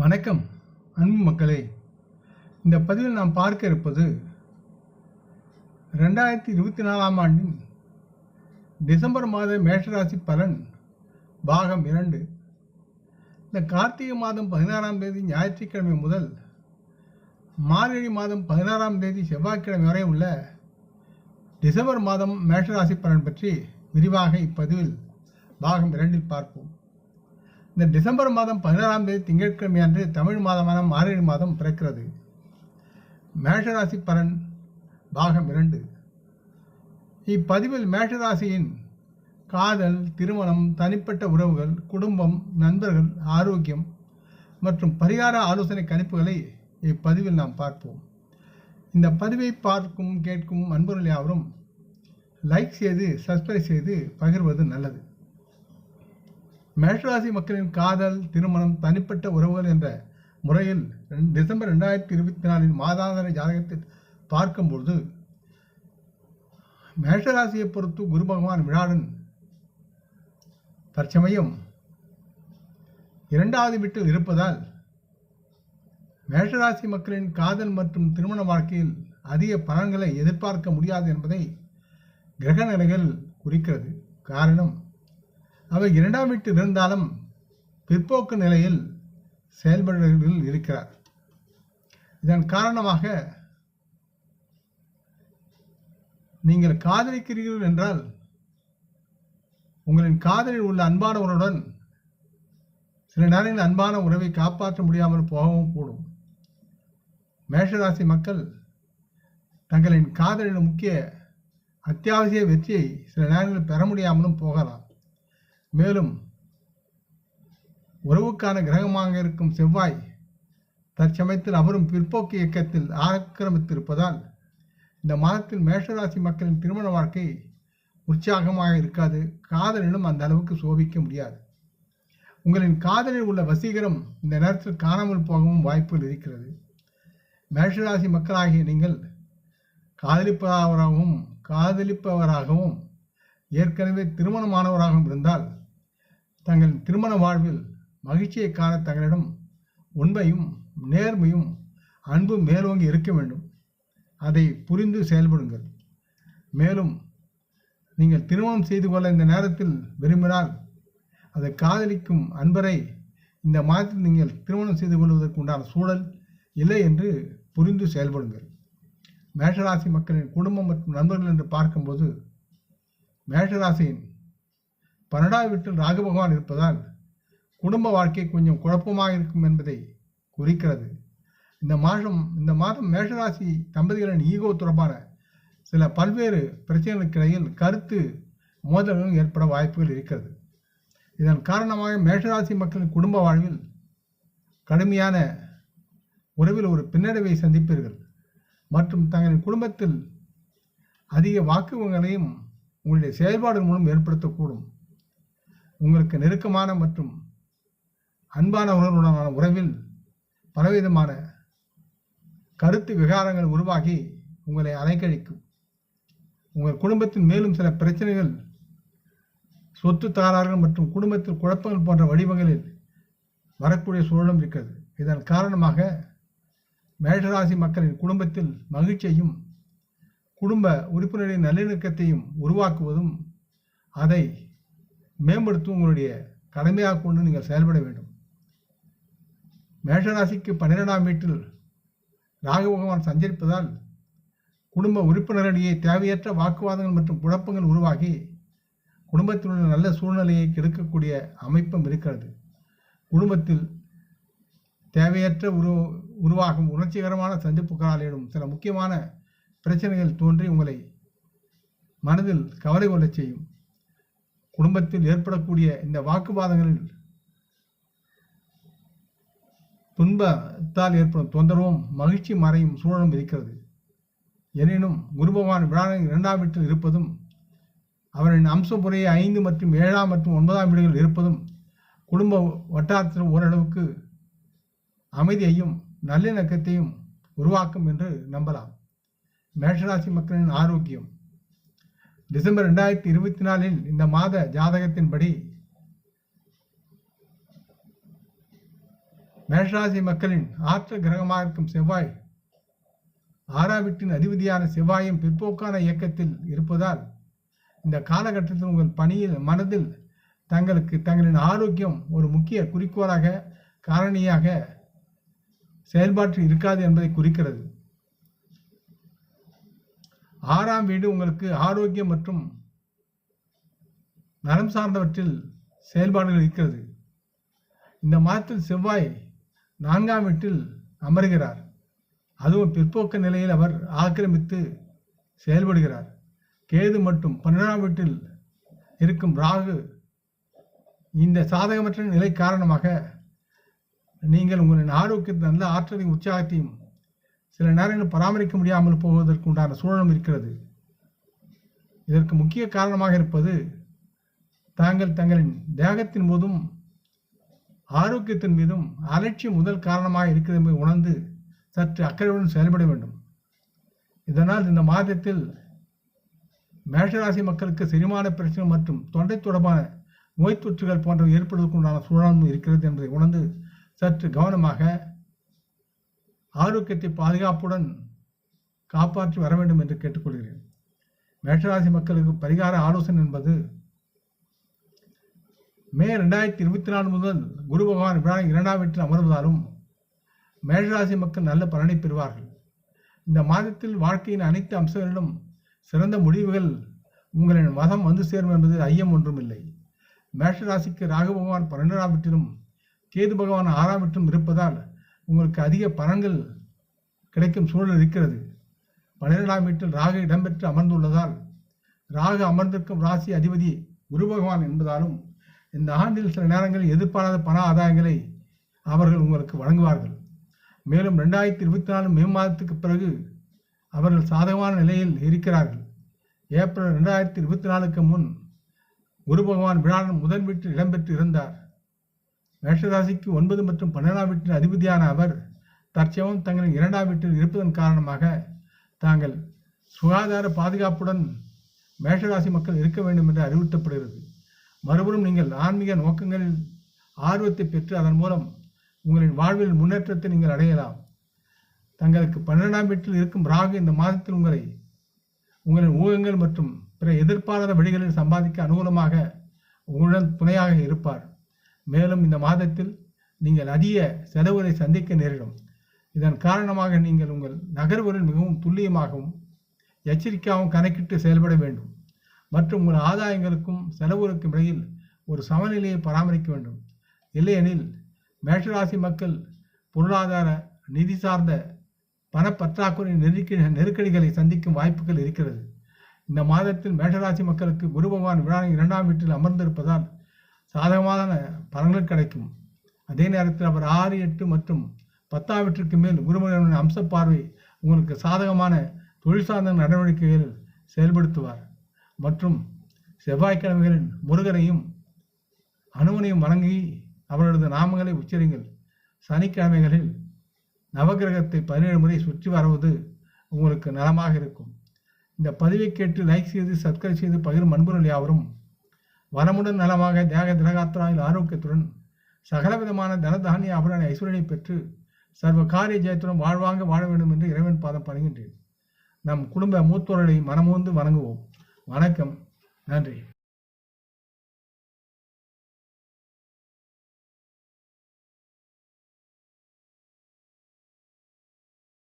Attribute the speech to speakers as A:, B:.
A: வணக்கம் அன்பு மக்களே. இந்த பதிவில் நாம் பார்க்க இருப்பது ரெண்டாயிரத்தி இருபத்தி நாலாம் ஆண்டின் டிசம்பர் மாத மேஷராசி பலன் பாகம் இரண்டு. இந்த கார்த்திகை மாதம் பதினாறாம் தேதி ஞாயிற்றுக்கிழமை முதல் மார்கழி மாதம் பதினாறாம் தேதி செவ்வாய்க்கிழமை வரை உள்ள டிசம்பர் மாதம் மேஷராசி பலன் பற்றி விரிவாக இப்பதிவில் பாகம் இரண்டில் பார்ப்போம். இந்த டிசம்பர் மாதம் பதினாறாம் தேதி திங்கட்கிழமை அன்று தமிழ் மாதமான மார்கழி மாதம் பிறக்கிறது. மேஷராசி பலன் பாகம் இரண்டு. இப்பதிவில் மேஷராசியின் காதல் திருமணம் தனிப்பட்ட உறவுகள் குடும்பம் நண்பர்கள் ஆரோக்கியம் மற்றும் பரிகார ஆலோசனை கணிப்புகளை இப்பதிவில் நாம் பார்ப்போம். இந்த பதிவை பார்க்கும் கேட்கும் அன்பர்கள் யாவரும் லைக் செய்து சப்ஸ்கிரைப் செய்து பகிர்வது நல்லது. மேஷராசி மக்களின் காதல் திருமணம் தனிப்பட்ட உறவுகள் என்ற முறையில் ரெண்டு- டிசம்பர் ரெண்டாயிரத்தி இருபத்தி நாலின் மாதாந்திர ஜாதகத்தில் பார்க்கும்பொழுது மேஷராசியை பொறுத்து குரு பகவான் விழாடன் தற்சமயம் இரண்டாவது வீட்டில் இருப்பதால் மேஷராசி மக்களின் காதல் மற்றும் திருமண வாழ்க்கையில் அதிக பலன்களை எதிர்பார்க்க முடியாது என்பதை கிரக நிலைகள் குறிக்கிறது. காரணம் அவை இரண்டாம் வீட்டில் இருந்தாலும் பிற்போக்கு நிலையில் செயல்படுவதில் இருக்கிறார். இதன் காரணமாக நீங்கள் காதலிக்கிறீர்கள் என்றால் உங்களின் காதலில் உள்ள அன்பானவருடன் சில நேரங்களில் அன்பான உறவை காப்பாற்ற முடியாமல் போகவும் கூடும். மேஷராசி மக்கள் தங்களின் காதலின் முக்கிய அத்தியாவசிய வெற்றியை சில நேரங்களில் பெற முடியாமலும் போகலாம். மேலும் உறவுக்கான கிரகமாக இருக்கும் செவ்வாய் தற்சமயத்தில் அவரும் பிற்போக்கு இயக்கத்தில் ஆக்கிரமித்திருப்பதால் இந்த மாதத்தில் மேஷராசி மக்களின் திருமண வாழ்க்கை உற்சாகமாக இருக்காது. காதலிலும் அந்த அளவுக்கு சோபிக்க முடியாது. உங்களின் காதலில் உள்ள வசீகரம் இந்த நேரத்தில் காணாமல் போகவும் வாய்ப்புகள் இருக்கிறது. மேஷராசி மக்களாகிய நீங்கள் காதலிப்பவராகவும் காதலிப்பவராகவும் ஏற்கனவே திருமணமானவராகவும் இருந்தால் தங்கள் திருமண வாழ்வில் மகிழ்ச்சியை காண தங்களிடம் உண்மையும் நேர்மையும் அன்பும் மேலோங்கி இருக்க வேண்டும். அதை புரிந்து செயல்படுங்கள். மேலும் நீங்கள் திருமணம் செய்து கொள்ள இந்த நேரத்தில் விரும்பினால் அதை காதலிக்கும் அன்பரை இந்த மாதத்தில் நீங்கள் திருமணம் செய்து கொள்வதற்கு உண்டான சூழல் இல்லை என்று புரிந்து செயல்படுங்கள். மேஷராசி மக்களின் குடும்பம் மற்றும் நண்பர்கள் என்று பார்க்கும்போது மேஷராசியின் பன்னெண்டாவது வீட்டில் ராகு பகவான் இருப்பதால் குடும்ப வாழ்க்கை கொஞ்சம் குழப்பமாக இருக்கும் என்பதை குறிக்கிறது. இந்த மாதம் இந்த மாதம் மேஷராசி தம்பதிகளின் ஈகோ தொடர்பான சில பல்வேறு பிரச்சனைகளுக்கு இடையில் கருத்து மோதல்களும் ஏற்பட வாய்ப்புகள் இருக்கிறது. இதன் காரணமாக மேஷராசி மக்களின் குடும்ப வாழ்வில் கடுமையான உறவில் ஒரு பின்னடைவை சந்திப்பீர்கள். மற்றும் தங்களின் குடும்பத்தில் அதிக வாக்குவங்களையும் உங்களுடைய செயல்பாடு மூலம் ஏற்படுத்தக்கூடும். உங்களுக்கு நெருக்கமான மற்றும் அன்பானவர்களுடனான உறவில் பலவிதமான கருத்து விகாரங்கள் உருவாகி உங்களை அலைக்கழிக்கும். உங்கள் குடும்பத்தின் மேலும் சில பிரச்சனைகள் சொத்து தகராறுகள் மற்றும் குடும்பத்தில் குழப்பங்கள் போன்ற வடிவங்களில் வரக்கூடிய சூழலும் இருக்கிறது. இதன் காரணமாக மேஷராசி மக்களின் குடும்பத்தில் மகிழ்ச்சியையும் குடும்ப உறுப்பினரின் நல்லிணக்கத்தையும் உருவாக்குவதும் அதை மேம்படுத்தும் உங்களுடைய கடமையாக கொண்டு நீங்கள் செயல்பட வேண்டும். மேஷராசிக்கு பன்னிரெண்டாம் வீட்டில் ராகு பகவான் சஞ்சரிப்பதால் குடும்ப உறுப்பினரிடையே தேவையற்ற வாக்குவாதங்கள் மற்றும் குழப்பங்கள் உருவாகி குடும்பத்தில் உள்ள நல்ல சூழ்நிலையை கெடுக்கக்கூடிய அமைப்பும் இருக்கிறது. குடும்பத்தில் தேவையற்ற உரு உருவாகும் உணர்ச்சிகரமான சந்திப்புகளால் எழும் சில முக்கியமான பிரச்சனைகள் தோன்றி உங்களை மனதில் கவலை கொள்ளச் செய்யும். குடும்பத்தில் ஏற்படக்கூடிய இந்த வாக்குவாதங்களில் துன்பத்தால் ஏற்படும் தொந்தரவும் மகிழ்ச்சி மறையும் சூழலும் இருக்கிறது. எனினும் குருபகவான் விழாவின் இரண்டாம் வீட்டில் இருப்பதும் அவரின் அம்சமுறையை ஐந்து மற்றும் ஏழாம் மற்றும் ஒன்பதாம் வீடுகள் இருப்பதும் குடும்ப வட்டாரத்தில் ஓரளவுக்கு அமைதியையும் நல்லிணக்கத்தையும் உருவாக்கும் என்று நம்பலாம். மேஷராசி மக்களின் ஆரோக்கியம். டிசம்பர் ரெண்டாயிரத்தி இருபத்தி நாலில் இந்த மாத ஜாதகத்தின்படி மேஷராசி மக்களின் ஆற்றல் கிரகமாக இருக்கும் செவ்வாய் ஆறாவிட்டின் அதிபதியான செவ்வாயும் பிற்போக்கான இயக்கத்தில் இருப்பதால் இந்த காலகட்டத்தில் உங்கள் பணியில் மனதில் தங்களுக்கு தங்களின் ஆரோக்கியம் ஒரு முக்கிய குறிக்கோளாக காரணியாக செயல்பாட்டில் இருக்காது என்பதை குறிக்கிறது. ஆறாம் வீடு உங்களுக்கு ஆரோக்கியம் மற்றும் நலம் சார்ந்தவற்றில் செயல்பாடுகள் இருக்கிறது. இந்த மாதத்தில் செவ்வாய் நான்காம் வீட்டில் அமர்கிறார். அதுவும் பிற்போக்க நிலையில் அவர் ஆக்கிரமித்து செயல்படுகிறார். கேது மற்றும் பன்னிரெண்டாம் வீட்டில் இருக்கும் ராகு இந்த சாதகமற்ற நிலை காரணமாக நீங்கள் உங்களின் ஆரோக்கியத்தை நல்ல ஆற்றலையும் உற்சாகத்தையும் சில நேரங்களில் பராமரிக்க முடியாமல் போவதற்கு உண்டான சூழலும் இருக்கிறது. இதற்கு முக்கிய காரணமாக இருப்பது தாங்கள் தங்களின் தேகத்தின் போதும் ஆரோக்கியத்தின் மீதும் அலட்சியம் முதல் காரணமாக இருக்கிறது என்பதை உணர்ந்து சற்று அக்கறையுடன் செயல்பட வேண்டும். இதனால் இந்த மாதத்தில் மேஷராசி மக்களுக்கு செரிமான பிரச்சனை மற்றும் தொண்டை தொடர்பான நோய் தொற்றுகள் போன்றவை ஏற்படுவதற்கு உண்டான சூழலும் இருக்கிறது என்பதை உணர்ந்து சற்று கவனமாக ஆரோக்கியத்தை பாதுகாப்புடன் காப்பாற்றி வர வேண்டும் என்று கேட்டுக்கொள்கிறேன். மேஷராசி மக்களுக்கு பரிகார ஆலோசனை என்பது மே ரெண்டாயிரத்தி இருபத்தி நாலு முதல் குரு பகவான் விழா இரண்டாம் வீட்டில் அமர்வதாலும் மேஷராசி மக்கள் நல்ல பலனை பெறுவார்கள். இந்த மாதத்தில் வாழ்க்கையின் அனைத்து அம்சங்களிலும் சிறந்த முடிவுகள் உங்களின் மதம் வந்து சேரும் என்பது ஐயம் ஒன்றும் இல்லை மேஷராசிக்கு ராகு பகவான் பன்னெண்டாம் வீட்டிலும் கேது பகவான் ஆறாம் வீட்டிலும் இருப்பதால் உங்களுக்கு அதிக பலன்கள் கிடைக்கும் சூழல் இருக்கிறது. பன்னிரெண்டாம் வீட்டில் ராகு இடம்பெற்று அமர்ந்துள்ளதால் ராகு அமர்ந்திருக்கும் ராசி அதிபதி குரு பகவான் என்பதாலும் இந்த ஆண்டில் சில நேரங்களில் எதிர்பாராத பண ஆதாயங்களை அவர்கள் உங்களுக்கு வழங்குவார்கள். மேலும் ரெண்டாயிரத்தி இருபத்தி நாலு மே மாதத்துக்கு பிறகு அவர்கள் சாதகமான நிலையில் இருக்கிறார்கள். ஏப்ரல் ரெண்டாயிரத்தி இருபத்தி நாலுக்கு முன் குரு பகவான் விழாவின் முதன் வீட்டில் இடம்பெற்று இருந்தார். மேஷராசிக்கு ஒன்பது மற்றும் பன்னிரெண்டாம் வீட்டின் அதிபதியான அவர் தற்செயவும் தங்களின் இரண்டாம் வீட்டில் இருப்பதன் காரணமாக தாங்கள் சுகாதார பாதுகாப்புடன் மேஷராசி மக்கள் இருக்க வேண்டும் என்று அறிவுறுத்தப்படுகிறது. மறுபுறம் நீங்கள் ஆன்மீக நோக்கங்களில் ஆர்வத்தை பெற்று அதன் மூலம் உங்களின் வாழ்வில் முன்னேற்றத்தை நீங்கள் அடையலாம். தங்களுக்கு பன்னிரெண்டாம் வீட்டில் இருக்கும் ராகு இந்த மாதத்தில் உங்களை உங்களின் ஊகங்கள் மற்றும் பிற எதிர்பாராத வழிகளில் சம்பாதிக்க அனுகூலமாக உங்களுடன் துணையாக இருப்பார். மேலும் இந்த மாதத்தில் நீங்கள் அதிக செலவுகளை சந்திக்க நேரிடும். இதன் காரணமாக நீங்கள் உங்கள் நகர்வுகள் மிகவும் துல்லியமாகவும் எச்சரிக்கையாகவும் கணக்கிட்டு செயல்பட வேண்டும். மற்றும் உங்கள் ஆதாயங்களுக்கும் செலவுகளுக்கும் இடையில் ஒரு சமநிலையை பராமரிக்க வேண்டும். இல்லையெனில் மேஷராசி மக்கள் பொருளாதார நிதி சார்ந்த பணப்பற்றாக்குறை நெருக்கடி நெருக்கடிகளை சந்திக்கும் வாய்ப்புகள் இருக்கிறது. இந்த மாதத்தில் மேஷராசி மக்களுக்கு குரு பகவான் விழா இரண்டாம் வீட்டில் அமர்ந்திருப்பதால் சாதகமான பலன்கள் கிடைக்கும். அதே நேரத்தில் அவர் ஆறு எட்டு மற்றும் பத்தாம் மேல் குருமகனின் அம்ச பார்வை உங்களுக்கு சாதகமான தொழில் சார்ந்த நடவடிக்கைகளில் செயல்படுத்துவார். மற்றும் செவ்வாய்க்கிழமைகளில் முருகனையும் அனுமனையும் வணங்கி அவரது நாமங்களை உச்சரிங்கள். சனிக்கிழமைகளில் நவகிரகத்தை பதினேழு முறை சுற்றி வருவது உங்களுக்கு நலமாக இருக்கும். இந்த பதிவை கேட்டு லைக் செய்து சப்ஸ்கிரைப் செய்து பகிரும் அன்புகள் யாவரும் வனமுடன் நலமாக தியாக திரகாத்திராயில் ஆரோக்கியத்துடன் சகலவிதமான தனதானிய ஆபரண ஐஸ்வர்யனை பெற்று சர்வ காரிய ஜெயத்துடன் வாழ்வாங்க வாழ வேண்டும் என்று இறைவன் பாதம் பணிகின்றேன். நம் குடும்ப மூத்தோர்களை மனமோந்து வணங்குவோம். வணக்கம். நன்றி.